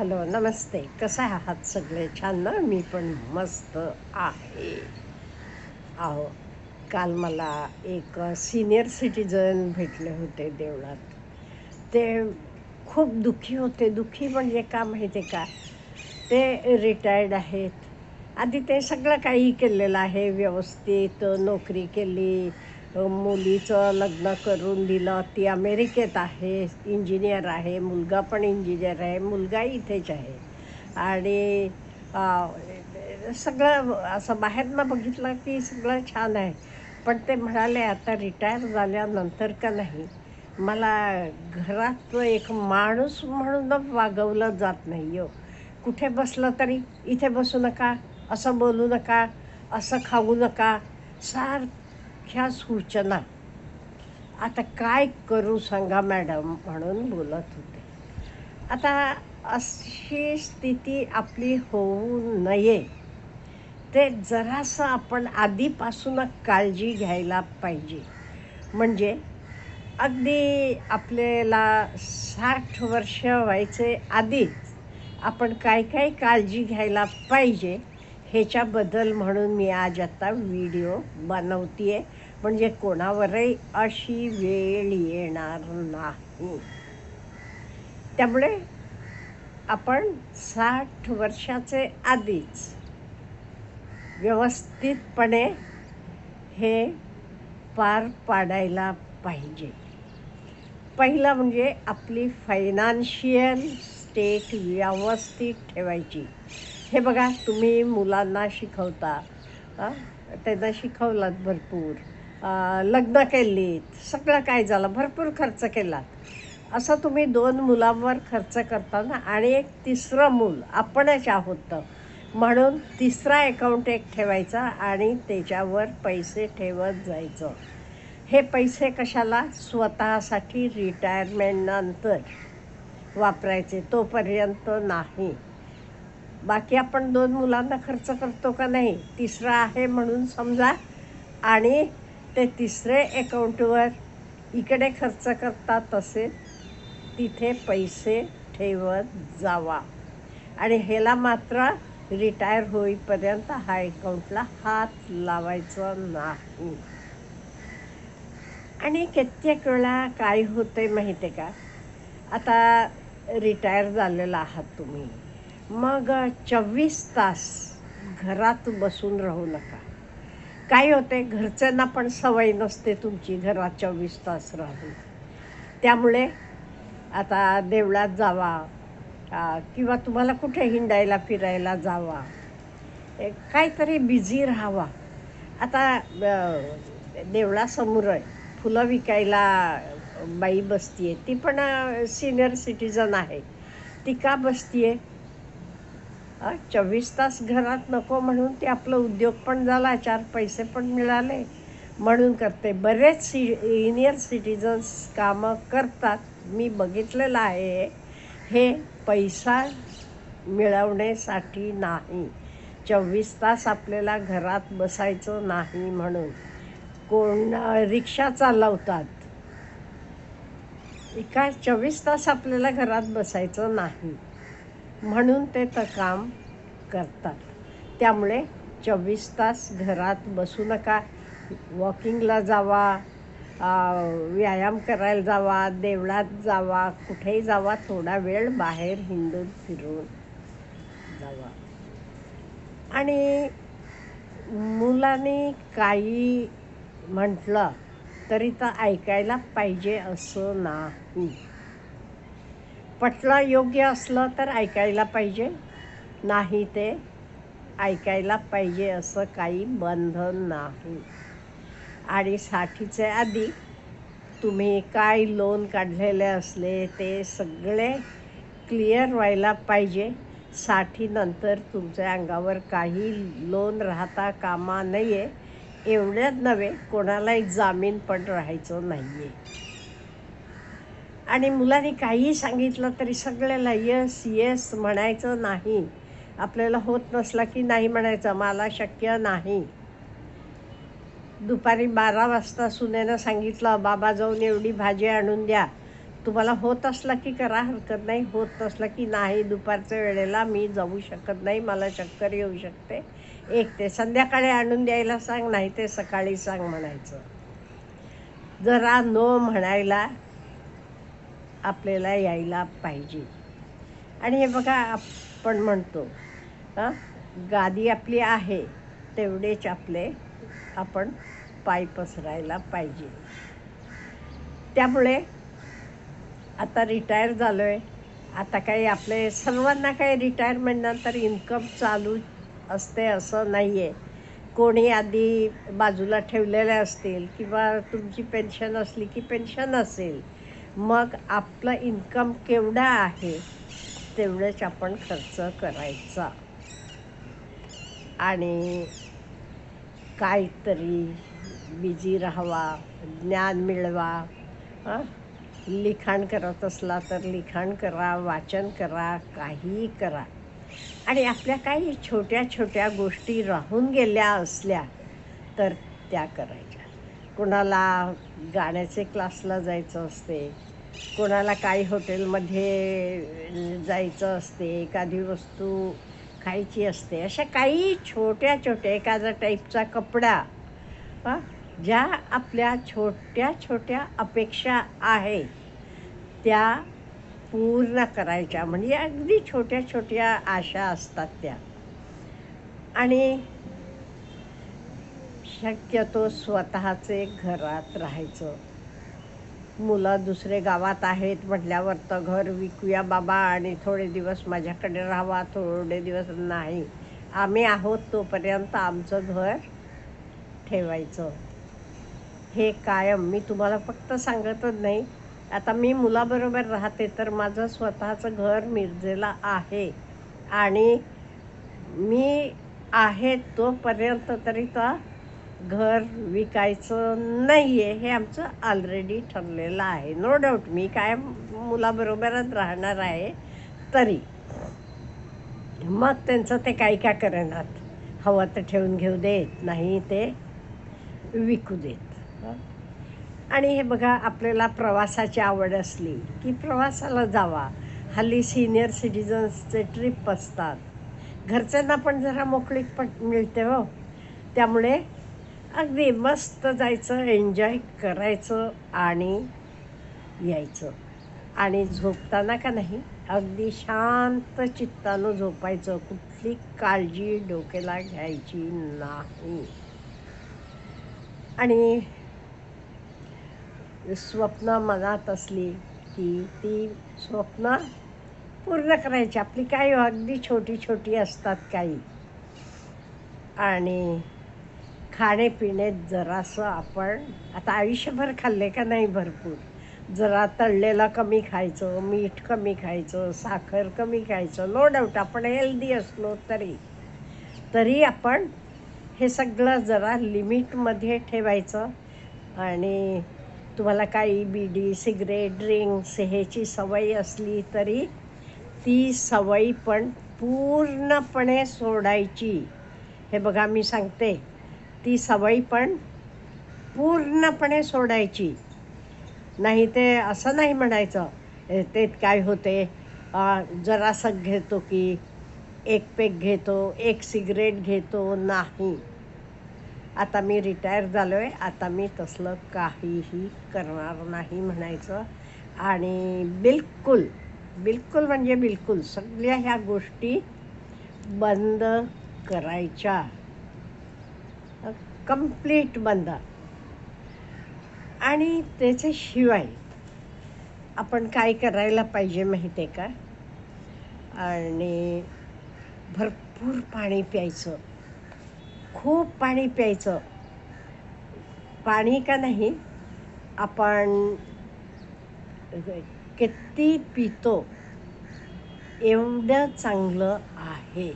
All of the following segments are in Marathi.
हॅलो नमस्ते. कसं आहात सगळे? छान ना मी पण मस्त आहे. आहो काल मला एक सिनियर सिटीजन भेटले होते देवळात. ते खूप दुःखी होते. दुःखी म्हणजे का माहिती आहे का? ते रिटायर्ड आहेत. आधी ते सगळं काही केलेलं आहे. व्यवस्थित नोकरी केली. मुलीचं लग्न करून दिलं. ती अमेरिकेत आहे इंजिनियर आहे मुलगा पण इंजिनियर आहे मुलगा इथेच आहे. आणि सगळं असं बाहेरनं बघितलं की सगळं छान आहे. पण ते म्हणाले आता रिटायर झाल्यानंतर का नाही? मला घरात एक माणूस म्हणून वागवलं जात नाही हो. कुठे बसलं तरी इथे बसू नका असं बोलू नका असं खाऊ नका. ह्या सूचना. आता काय करू सांगा मॅडम म्हणून बोलत होते. आता अशी स्थिती आपली होऊ नये. ते जरासं आपण आधीपासूनच काळजी घ्यायला पाहिजे. म्हणजे अगदी आपल्याला साठ वर्ष व्हायचे आधीच आपण काय काय काळजी घ्यायला पाहिजे ह्याच्याबद्दल म्हणून मी आज आता व्हिडिओ बनवते आहे म्हणजे कोणावरही अशी वेळ येणार नाही. त्यामुळे आपण साठ वर्षाचे आधीच व्यवस्थितपणे हे पार पाडायला पाहिजे. पहिलं म्हणजे आपली फायनान्शियल स्टेट व्यवस्थित ठेवायची. हे बघा तुम्ही मुलांना शिकवता त्यांना शिकवलात भरपूर. लग्न केलीत सगळं काय झालं? भरपूर खर्च केलात. असं तुम्ही दोन मुलांवर खर्च करताना आणि एक तिसरं मूल आपणच आहोत. म्हणून तिसरा अकाउंट एक ठेवायचा आणि त्याच्यावर पैसे ठेवत जायचं. हे पैसे कशाला? स्वतःसाठी रिटायरमेंटनंतर वापरायचे. तोपर्यंत नाही. बाकी आपण दोन मुलांना खर्च करतो का नाही? तिसरा आहे म्हणून समजा. आणि ते तिसरे अकाउंटवर इकडे खर्च करतात तसे तिथे पैसे ठेवत जावा. आणि ह्याला मात्र रिटायर होईपर्यंत हा अकाउंटला हात लावायचा नाही. आणि कित्येक वेळा काय होते माहिती आहे का? आता रिटायर झालेला आहात तुम्ही. मग चोवीस तास घरात बसून राहू नका. काय होते घरच्यांना पण सवय नसते तुमची घरात चोवीस तास राहून. त्यामुळे आता देवळात जावा किंवा तुम्हाला कुठे हिंडायला फिरायला जावा काहीतरी बिझी राहावा. आता देवळासमोर आहे फुलं विकायला बाई बसतीये ती पण सिनियर सिटीजन आहे. ती का बसती आहे चोवीस तास घरात नको म्हणून ते आपलं उद्योग पण झाला चार पैसे पण मिळाले. म्हणून करते. बरेच सी सिनियर सिटीजन्स कामं करतात. मी बघितलेलं आहे. हे पैसा मिळवण्यासाठी नाही. चोवीस तास आपल्याला घरात बसायचं नाही म्हणून. कोण रिक्षा चालवतात. एका चोवीस तास आपल्याला घरात बसायचं नाही. म्हणून ते तर काम करतात. त्यामुळे चोवीस तास घरात बसू नका. वॉकिंगला जावा व्यायाम करायला जावा देवळात जावा कुठेही जावा थोडा वेळ बाहेर हिंडून फिरून जावा. आणि मुलाने काही म्हटलं तरी तर ऐकायला पाहिजे असं नाही. पटला योग्य असलं तर ऐकायला पाहिजे. नाही ते ऐकायला पाहिजे असं काही बंधन नाही. आणि साठीचे आधी तुम्ही काय लोन काढलेले असले ते सगळे क्लिअर व्हायला पाहिजे. साठीनंतर तुमच्या अंगावर काही लोन राहता कामा नाही आहे एवढ्याच नव्हे कोणालाही जामीन पण राहायचं नाही आहे आणि मुलांनी काहीही सांगितलं तरी सगळ्याला यस येस म्हणायचं नाही. आपल्याला होत नसला की नाही म्हणायचं मला शक्य नाही. दुपारी बारा वाजता सुनेनं सांगितलं बाबा जाऊन एवढी भाजी आणून द्या. तुम्हाला होत असला की करा हरकत नाही. होत नसला की नाही. दुपारच्या वेळेला मी जाऊ शकत नाही. मला चक्कर येऊ शकते. एक ते संध्याकाळी आणून द्यायला सांग नाही ते सकाळी सांग म्हणायचं. जरा नो म्हणायला आपल्याला यायला पाहिजे. आणि हे बघा आपण म्हणतो हां गादी आपली आहे तेवढेच आपले आपण पाय पसरायला पाहिजे. त्यामुळे आता रिटायर झालो आहे आता काही आपले सर्वांना काही रिटायरमेंटनंतर इन्कम चालू असते असं नाही आहे कोणी आधी बाजूला ठेवलेले असतील किंवा तुमची पेन्शन असली की पेन्शन असेल. मग आपलं इन्कम केवढं आहे तेवढंच आपण खर्च करायचा. आणि काहीतरी बिझी राहावा ज्ञान मिळवा हां? लिखाण करत असला तर लिखाण करा वाचन करा काहीही करा. आणि आपल्या काही छोट्या छोट्या गोष्टी राहून गेल्या असल्या तर त्या करायच्या. कोणाला गाण्याचे क्लासला जायचं असते कोणाला काही हॉटेलमध्ये जायचं असते एखादी वस्तू खायची असते अशा काही छोट्या छोट्या एखादा टाईपचा कपडा ज्या आपल्या छोट्या छोट्या अपेक्षा आहेत त्या पूर्ण करायच्या. म्हणजे अगदी छोट्या छोट्या आशा असतात त्या. आणि शक्यतो स्वतःचे घरात राहायचं. मुलं दुसरे गावात आहेत म्हटल्यावर तर घर विकूया बाबा आणि थोडे दिवस माझ्याकडे राहावा थोडे दिवस नाही. आम्ही आहोत तोपर्यंत आमचं घर ठेवायचं. हे कायम. मी तुम्हाला फक्त सांगतच नाही. आता मी मुलाबरोबर राहते तर माझं स्वतःचं घर मिरजेला आहे. आणि मी आहे तोपर्यंत तरी तर घर विकायचं नाही आहे हे आमचं ऑलरेडी ठरलेलं आहे. नो डाऊट मी काय मुलाबरोबरच राहणार आहे तरी. मग त्यांचं ते काय काय करणार? हवं तर ठेवून घेऊ देत नाही ते विकू देत. आणि हे बघा आपल्याला प्रवासाची आवड असली की प्रवासाला जावा. हल्ली सिनियर सिटिझन्सचे ट्रिप असतात. घरच्यांना पण जरा मोकळीक पण मिळते हो. त्यामुळे अगदी मस्त जायचं एन्जॉय करायचं आणि यायचं. आणि झोपताना का नाही अगदी शांत चित्तानं झोपायचं. कुठली काळजी डोक्याला घ्यायची नाही. आणि स्वप्न मनात असली की ती स्वप्न पूर्ण करायची. आपली काही अगदी छोटी छोटी असतात काही. आणि खाणेपिणे जरासं आपण आता आयुष्यभर खाल्ले का नाही भरपूर. जरा तळलेलं कमी खायचं मीठ कमी खायचं साखर कमी खायचं नो डाऊट आपण हेल्दी असलो तरी. तरी आपण हे सगळं जरा लिमिटमध्ये ठेवायचं. आणि तुम्हाला काही बीडी सिगरेट ड्रिंक्स ह्याची सवय असली तरी ती सवय पण पूर्णपणे सोडायची. हे बघा मी सांगते. ती सवय पण पूर्णपणे सोडायची. नाही ते असं नाही म्हणायचं ते काय होते? जरासक जरासं घेतो की एक पेक घेतो एक सिगरेट घेतो. नाही. आता मी रिटायर झालो आहे आता मी तसलं काहीही करणार नाही म्हणायचं. आणि बिलकुल बिलकुल म्हणजे बिलकुल सगळ्या ह्या गोष्टी बंद करायच्या. कंप्लीट बंद आणि त्याच्याशिवाय आपण काय करायला पाहिजे माहिती आहे का? आणि भरपूर पाणी प्यायचं. खूप पाणी प्यायचं. पाणी का नाही आपण किती पितो एवढं चांगलं आहे.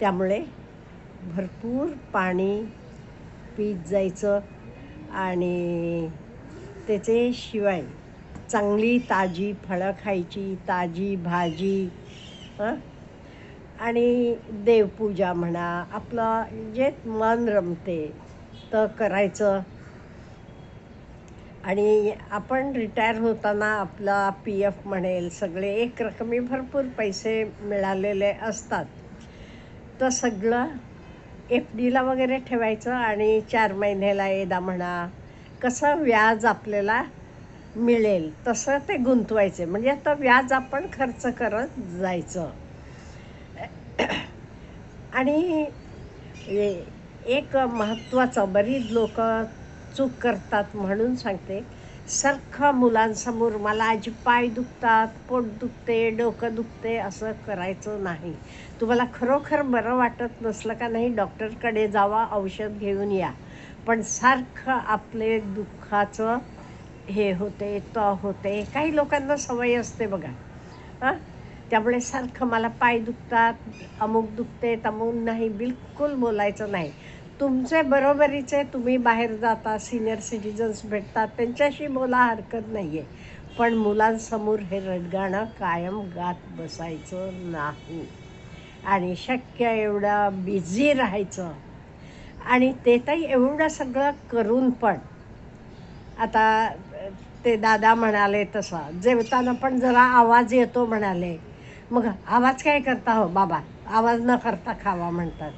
त्यामुळे भरपूर पाणी पीत जायचं आणि त्याचे शिवाय चांगली ताजी फळं खायची ताजी भाजी हां? आणि देवपूजा म्हणा आपलं जे मन रमते तर करायचं. आणि आपण रिटायर होताना आपला पी एफ म्हणेल सगळे एक रकमी भरपूर पैसे मिळालेले असतात. तर सगळं एफ डीला वगैरे ठेवायचं आणि चार महिन्याला एकदा म्हणा कसं व्याज आपल्याला मिळेल तसं ते गुंतवायचे. म्हणजे आता व्याज आपण खर्च करत जायचं. आणि एक महत्त्वाचं बरीच लोक चूक करतात म्हणून सांगते. सारखं मुलांसमोर मला आजी पाय दुखतात पोट दुखते डोकं दुखते असं करायचं नाही. तुम्हाला खरोखर बरं वाटत नसलं का नाही डॉक्टरकडे जावा औषध घेऊन या. पण सारखं आपले दुःखाचं हे होते त होते. काही लोकांना सवय असते बघा. हां? त्यामुळे सारखं मला पाय दुखतात अमुक दुखते तमुक नाही बिलकुल बोलायचं नाही. तुमचे बरोबरीचे तुम्ही बाहेर जाता सिनियर सिटीजन्स भेटतात त्यांच्याशी बोला हरकत नाही आहे पण मुलांसमोर हे रडगाणं कायम गात बसायचं नाही. आणि शक्य एवढं बिझी राहायचं. आणि ते तर एवढं सगळं करून पण आता ते दादा म्हणाले तसं जेवताना पण जरा आवाज येतो म्हणाले. मग आवाज काय करता हो बाबा? आवाज न करता खावा म्हणतात.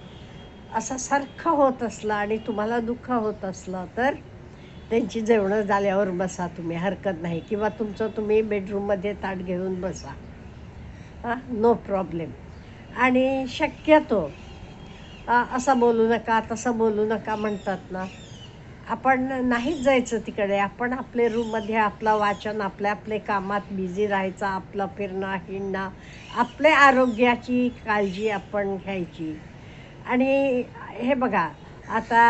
असं सारखं होत असलं आणि तुम्हाला दुःख होत असलं तर त्यांची जेवणं झाल्यावर बसा तुम्ही हरकत नाही. किंवा तुमचं तुम्ही बेडरूममध्ये ताट घेऊन बसा. हां नो प्रॉब्लेम आणि शक्यतो असं बोलू नका तसं बोलू नका म्हणतात ना. आपण नाहीच जायचं तिकडे. आपण आपले रूममध्ये आपलं वाचन आपल्या आपले कामात बिझी राहायचं आपलं फिरणं हिंडणं आपल्या आरोग्याची काळजी आपण घ्यायची. आणि हे बघा आता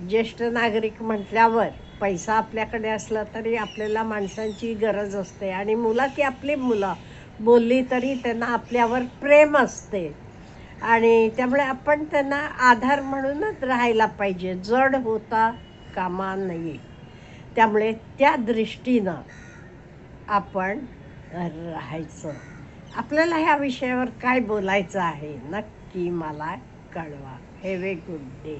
ज्येष्ठ नागरिक म्हटल्यावर पैसा आपल्याकडे असला तरी आपल्याला माणसांची गरज असते आणि मुलं ती आपली मुलं बोलली तरी त्यांना आपल्यावर प्रेम असते. आणि त्यामुळे आपण त्यांना आधार म्हणूनच राहायला पाहिजे. जड होता कामा नये. त्यामुळे त्या दृष्टीनं आपण राहायचं. आपल्याला ह्या विषयावर काय बोलायचं आहे? नक्की की मला कळवा. Have a good day